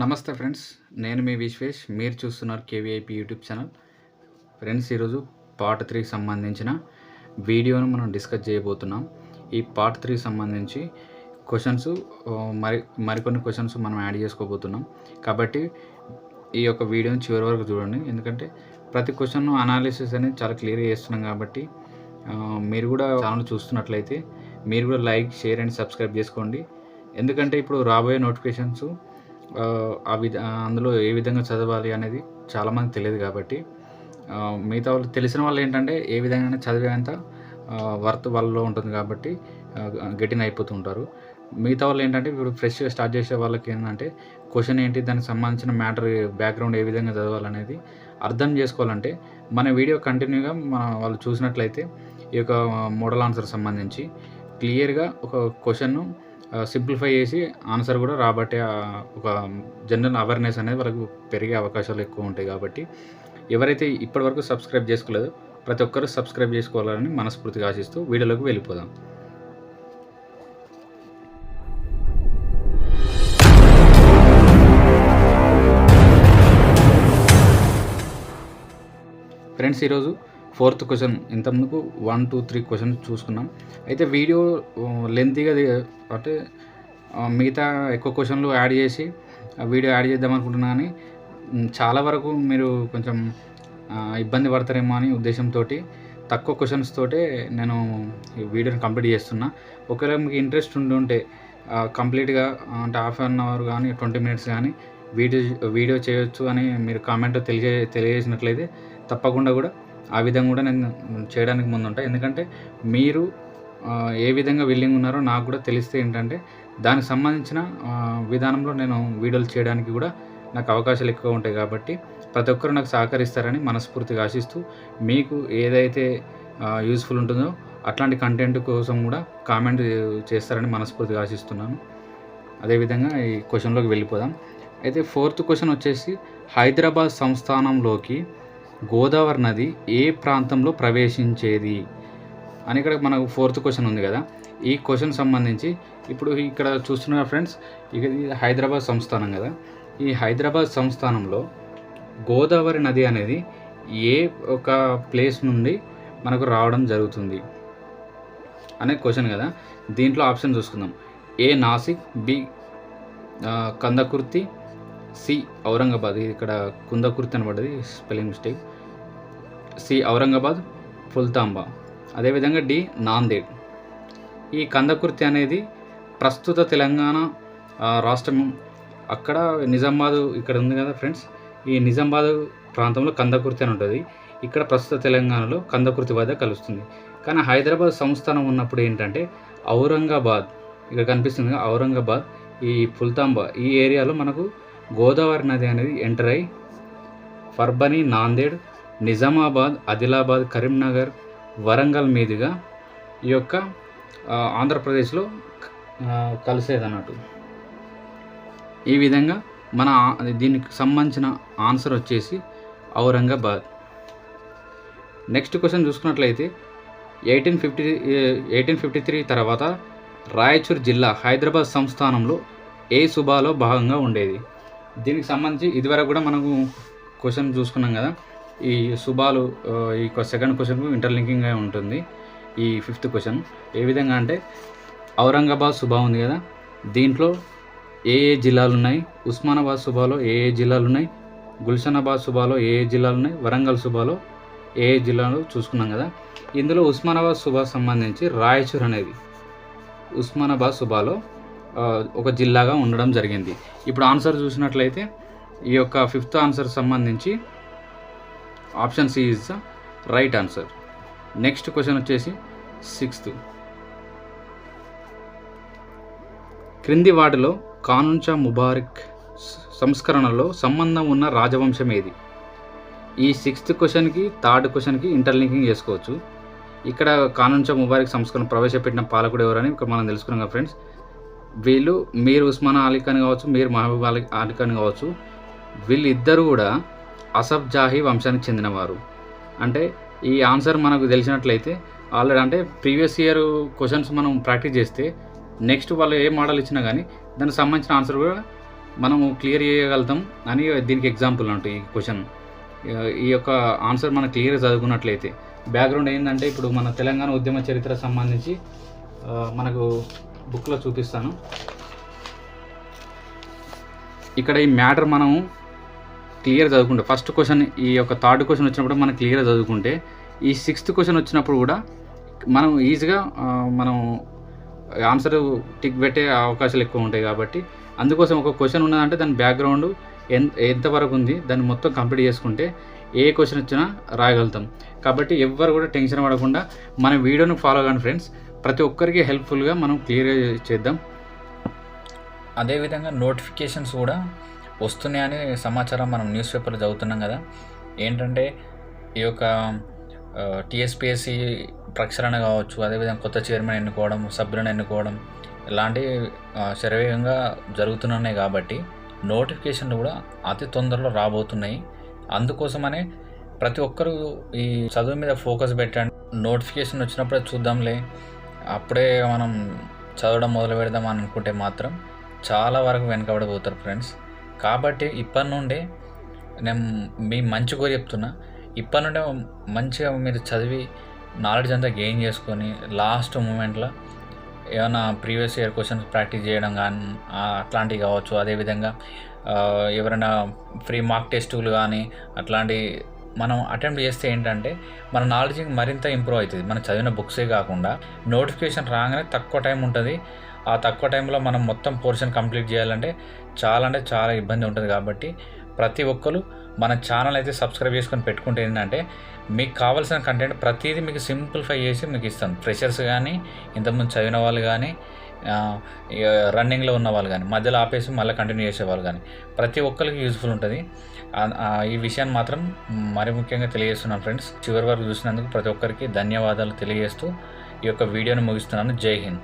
నమస్తే ఫ్రెండ్స్ నేను మీ విశ్వేష్. మీరు చూస్తున్నారు కేవీఐపీ యూట్యూబ్ ఛానల్. ఫ్రెండ్స్ ఈరోజు పార్ట్ త్రీకి సంబంధించిన వీడియోను మనం డిస్కస్ చేయబోతున్నాం. ఈ పార్ట్ త్రీకి సంబంధించి క్వశ్చన్స్ మరి మరికొన్ని క్వశ్చన్స్ మనం యాడ్ చేసుకోబోతున్నాం. కాబట్టి ఈ యొక్క వీడియోని చివరి వరకు చూడండి. ఎందుకంటే ప్రతి క్వశ్చన్ అనాలిసిస్ అనేది చాలా క్లియర్గా చేస్తున్నాం కాబట్టి మీరు కూడా ఛానల్ చూస్తున్నట్లయితే మీరు కూడా లైక్ షేర్ అండ్ సబ్స్క్రైబ్ చేసుకోండి. ఎందుకంటే ఇప్పుడు రాబోయే నోటిఫికేషన్స్ ఆ విధ అందులో ఏ విధంగా చదవాలి అనేది చాలామంది తెలియదు కాబట్టి మిగతా వాళ్ళు తెలిసిన వాళ్ళు ఏంటంటే ఏ విధంగా చదివేంత వర్త్ వాళ్ళలో ఉంటుంది కాబట్టి గట్టిన అయిపోతూ ఉంటారు. మిగతా వాళ్ళు ఏంటంటే ఇప్పుడు ఫ్రెష్గా స్టార్ట్ చేసే వాళ్ళకి ఏంటంటే క్వశ్చన్ ఏంటి దానికి సంబంధించిన మ్యాటర్ బ్యాక్గ్రౌండ్ ఏ విధంగా చదవాలనేది అర్థం చేసుకోవాలంటే మన వీడియో కంటిన్యూగా మన వాళ్ళు చూసినట్లయితే ఈ యొక్క మోడల్ ఆన్సర్ సంబంధించి క్లియర్గా ఒక క్వశ్చన్ను సింప్లిఫై చేసి ఆన్సర్ కూడా రాబట్టే ఒక జనరల్ అవేర్నెస్ అనేది వాళ్ళకు పెరిగే అవకాశాలు ఎక్కువ ఉంటాయి కాబట్టి ఎవరైతే ఇప్పటివరకు సబ్స్క్రైబ్ చేసుకోలేదో ప్రతి ఒక్కరూ సబ్స్క్రైబ్ చేసుకోవాలని మనస్ఫూర్తిగా ఆశిస్తూ వీడియోలోకి వెళ్ళిపోదాం. ఫ్రెండ్స్ ఈరోజు ఫోర్త్ క్వశ్చన్ ఇంతకుముందుకు వన్ టూ త్రీ క్వశ్చన్స్ చూసుకున్నాం. అయితే వీడియో లెంతీగా అంటే మిగతా ఎక్కువ క్వశ్చన్లు యాడ్ చేసి ఆ వీడియో యాడ్ చేద్దాం అనుకుంటున్నా కానీ చాలా వరకు మీరు కొంచెం ఇబ్బంది పడతారేమో అని ఉద్దేశంతో తక్కువ క్వశ్చన్స్ తోటే నేను ఈ వీడియోని కంప్లీట్ చేస్తున్నా. ఒకవేళ మీకు ఇంట్రెస్ట్ ఉండి ఉంటే కంప్లీట్గా అంటే హాఫ్ అన్ అవర్ కానీ ట్వంటీ మినిట్స్ కానీ వీడియో వీడియో చేయొచ్చు అని మీరు కామెంట్ తెలియజే తెలియజేసినట్లయితే తప్పకుండా కూడా ఆ విధంగా కూడా నేను చేయడానికి ముందు ఉంటా. ఎందుకంటే మీరు ఏ విధంగా విల్లింగ్ ఉన్నారో నాకు కూడా తెలిస్తే ఏంటంటే దానికి సంబంధించిన విధానంలో నేను వీడియోలు చేయడానికి కూడా నాకు అవకాశాలు ఎక్కువ ఉంటాయి కాబట్టి ప్రతి ఒక్కరు నాకు సహకరిస్తారని మనస్ఫూర్తిగా ఆశిస్తూ మీకు ఏదైతే యూస్ఫుల్ ఉంటుందో అట్లాంటి కంటెంట్ కోసం కూడా కామెంట్ చేస్తారని మనస్ఫూర్తిగా ఆశిస్తున్నాను. అదేవిధంగా ఈ క్వశ్చన్లోకి వెళ్ళిపోదాం. అయితే ఫోర్త్ క్వశ్చన్ వచ్చేసి హైదరాబాద్ సంస్థానంలోకి గోదావరి నది ఏ ప్రాంతంలో ప్రవేశించేది? అని ఇక్కడ మనకు ఫోర్త్ క్వశ్చన్ ఉంది కదా. ఈ క్వశ్చన్ సంబంధించి ఇప్పుడు ఇక్కడ చూస్తున్న ఫ్రెండ్స్ ఇక ఇది హైదరాబాద్ సంస్థానం కదా. ఈ హైదరాబాద్ సంస్థానంలో గోదావరి నది అనేది ఏ ఒక ప్లేస్ నుండి మనకు రావడం జరుగుతుంది అనే క్వశ్చన్ కదా. దీంట్లో ఆప్షన్ చూసుకుందాం. A Nashik B Kandakurthi C Aurangabad ఇది ఇక్కడ కుందకుర్తి అని spelling mistake. C Aurangabad Phultamba అదేవిధంగా డి నాందేడ్. ఈ కందకుర్తి అనేది ప్రస్తుత తెలంగాణ రాష్ట్రం. అక్కడ నిజామాబాద్ ఇక్కడ ఉంది కదా ఫ్రెండ్స్. ఈ నిజామాబాద్ ప్రాంతంలో కందకుర్తి అని ఉంటుంది. ఇక్కడ ప్రస్తుత తెలంగాణలో కందకుర్తి వద్ద కలుస్తుంది. కానీ హైదరాబాద్ సంస్థానం ఉన్నప్పుడు ఏంటంటే ఔరంగాబాద్. ఇక్కడ కనిపిస్తుంది ఔరంగాబాద్ ఈ ఫుల్తాంబా ఈ ఏరియాలో మనకు గోదావరి నది అనేది ఎంటర్ అయి ఫర్బనీ నాందేడ్ నిజామాబాద్ ఆదిలాబాద్ కరీంనగర్ వరంగల్ మీదుగా ఈ యొక్క ఆంధ్రప్రదేశ్లో కలిసేదన్నట్టు. ఈ విధంగా మన దీనికి సంబంధించిన ఆన్సర్ వచ్చేసి ఔరంగాబాద్. నెక్స్ట్ క్వశ్చన్ చూసుకున్నట్లయితే eighteen fifty eighteen fifty three తర్వాత రాయచూర్ జిల్లా హైదరాబాద్ సంస్థానంలో ఏ సుబాలో భాగంగా ఉండేది? దీనికి సంబంధించి ఇదివరకు కూడా మనకు క్వశ్చన్ చూసుకున్నాం కదా. ఈ శుభాలు ఈ సెకండ్ క్వశ్చన్కు ఇంటర్లింకింగ్గా ఉంటుంది. ఈ ఫిఫ్త్ క్వశ్చన్ ఏ విధంగా అంటే ఔరంగాబాద్ సుభా ఉంది కదా. దీంట్లో ఏ ఏ జిల్లాలు ఉన్నాయి ఉస్మానాబాద్ సుభాలో ఏ ఏ జిల్లాలు ఉన్నాయి గుల్షనాబాద్ సుభాలో ఏ ఏ జిల్లాలు ఉన్నాయి వరంగల్ సుభాలో ఏ ఏ జిల్లాలు చూసుకున్నాం కదా. ఇందులో ఉస్మానాబాద్ సుభా సంబంధించి రాయచూర్ అనేది ఉస్మానాబాద్ సుభాలో ఒక జిల్లాగా ఉండడం జరిగింది. ఇప్పుడు ఆన్సర్ చూసినట్లయితే ఈ యొక్క ఫిఫ్త్ ఆన్సర్ సంబంధించి option C is the right answer. Next question వచ్చేసి సిక్స్త్. క్రింది వాటిలో కానుంచా ముబారక్ సంస్కరణలో సంబంధం ఉన్న రాజవంశం ఏది? ఈ సిక్స్త్ క్వశ్చన్కి థర్డ్ క్వశ్చన్కి ఇంటర్లింకింగ్ చేసుకోవచ్చు. ఇక్కడ కానుంచా ముబారక్ సంస్కరణ ప్రవేశపెట్టిన పాలకుడు ఎవరని ఇక్కడ మనం తెలుసుకున్నాం ఫ్రెండ్స్. వీళ్ళు మీరు ఉస్మాన్ అలీ ఖాన్ కావచ్చు మీరు మహబూబ్ అలీ అలీ ఖాన్ కావచ్చు వీళ్ళిద్దరూ కూడా అసఫ్ జాహీ వంశానికి చెందినవారు. అంటే ఈ ఆన్సర్ మనకు తెలిసినట్లయితే ఆల్రెడీ అంటే ప్రీవియస్ ఇయర్ క్వశ్చన్స్ మనం ప్రాక్టీస్ చేస్తే నెక్స్ట్ వాళ్ళు ఏ మోడల్ ఇచ్చినా కానీ దానికి సంబంధించిన ఆన్సర్ కూడా మనము క్లియర్ చేయగలుగుతాం అని దీనికి ఎగ్జాంపుల్ అంటే ఈ క్వశ్చన్. ఈ యొక్క ఆన్సర్ మనం క్లియర్గా చదువుకున్నట్లయితే. బ్యాక్గ్రౌండ్ ఏంటంటే ఇప్పుడు మన తెలంగాణ ఉద్యమ చరిత్ర సంబంధించి మనకు బుక్లో చూపిస్తాను. ఇక్కడ ఈ మ్యాటర్ మనం క్లియర్ చదువుకుంటే ఫస్ట్ క్వశ్చన్ ఈ యొక్క థర్డ్ క్వశ్చన్ వచ్చినప్పుడు మనం క్లియర్ చదువుకుంటే ఈ సిక్స్త్ క్వశ్చన్ వచ్చినప్పుడు కూడా మనం ఈజీగా మనం ఆన్సర్ టిక్ పెట్టే అవకాశాలు ఎక్కువ ఉంటాయి కాబట్టి అందుకోసం ఒక క్వశ్చన్ ఉన్నదంటే దాని బ్యాక్గ్రౌండ్ ఎంత ఎంతవరకు ఉంది దాన్ని మొత్తం కంప్లీట్ చేసుకుంటే ఏ క్వశ్చన్ వచ్చినా రాయగలుగుతాం. కాబట్టి ఎవ్వరు కూడా టెన్షన్ పడకుండా మన వీడియోను ఫాలో కానీ ఫ్రెండ్స్. ప్రతి ఒక్కరికి హెల్ప్ఫుల్గా మనం క్లియర్ చేద్దాం. అదేవిధంగా నోటిఫికేషన్స్ కూడా వస్తున్నాయని సమాచారం మనం న్యూస్ పేపర్లో చదువుతున్నాం కదా. ఏంటంటే ఈ యొక్క టీఎస్పిఎస్సి ప్రక్షాళన కావచ్చు అదేవిధంగా కొత్త చైర్మన్ ఎన్నుకోవడం సభ్యులను ఎన్నుకోవడం ఇలాంటివి శరవేగంగా జరుగుతున్నాయి కాబట్టి నోటిఫికేషన్లు కూడా అతి తొందరలో రాబోతున్నాయి. అందుకోసమనే ప్రతి ఒక్కరూ ఈ చదువు మీద ఫోకస్ పెట్టండి. నోటిఫికేషన్ వచ్చినప్పుడే చూద్దాంలే. అప్పుడే మనం చదవడం మొదలు పెడదాం అని అనుకుంటే మాత్రం చాలా వరకు వెనకబడిపోతారు ఫ్రెండ్స్. కాబట్టి ఇప్పటి నుండే నేను మీ మంచి కోరి చెప్తున్నా. ఇప్పటి నుండే మంచిగా మీరు చదివి నాలెడ్జ్ అంతా గెయిన్ చేసుకొని లాస్ట్ మూమెంట్లో ఏమైనా ప్రీవియస్ ఇయర్ క్వశ్చన్స్ ప్రాక్టీస్ చేయడం కానీ అట్లాంటివి కావచ్చు. అదేవిధంగా ఎవరైనా ఫ్రీ మార్క్ టెస్టులు కానీ అట్లాంటి మనం అటెంప్ట్ చేస్తే ఏంటంటే మన నాలెడ్జ్ మరింత ఇంప్రూవ్ అవుతుంది. మనం చదివిన బుక్సే కాకుండా నోటిఫికేషన్ రాగానే తక్కువ టైం ఉంటుంది. ఆ తక్కువ టైంలో మనం మొత్తం పోర్షన్ కంప్లీట్ చేయాలంటే చాలా అంటే చాలా ఇబ్బంది ఉంటుంది కాబట్టి ప్రతి ఒక్కరు మన ఛానల్ అయితే సబ్స్క్రైబ్ చేసుకొని పెట్టుకుంటే ఏంటంటే మీకు కావాల్సిన కంటెంట్ ప్రతిదీ మీకు సింప్లిఫై చేసి మీకు ఇస్తాం. ఫ్రెషర్స్ కానీ ఇంతకుముందు చదివిన వాళ్ళు కానీ రన్నింగ్లో ఉన్న వాళ్ళు కానీ మధ్యలో ఆపేసి మళ్ళీ కంటిన్యూ చేసేవాళ్ళు కానీ ప్రతి ఒక్కరికి యూజ్ఫుల్ ఉంటుంది. ఈ విషయాన్ని మాత్రం మరి ముఖ్యంగా తెలియజేస్తున్నాను ఫ్రెండ్స్ చివరి వరకు చూసినందుకు ప్రతి ఒక్కరికి ధన్యవాదాలు తెలియజేస్తూ ఈ యొక్క వీడియోను ముగిస్తున్నాను. జై హింద్.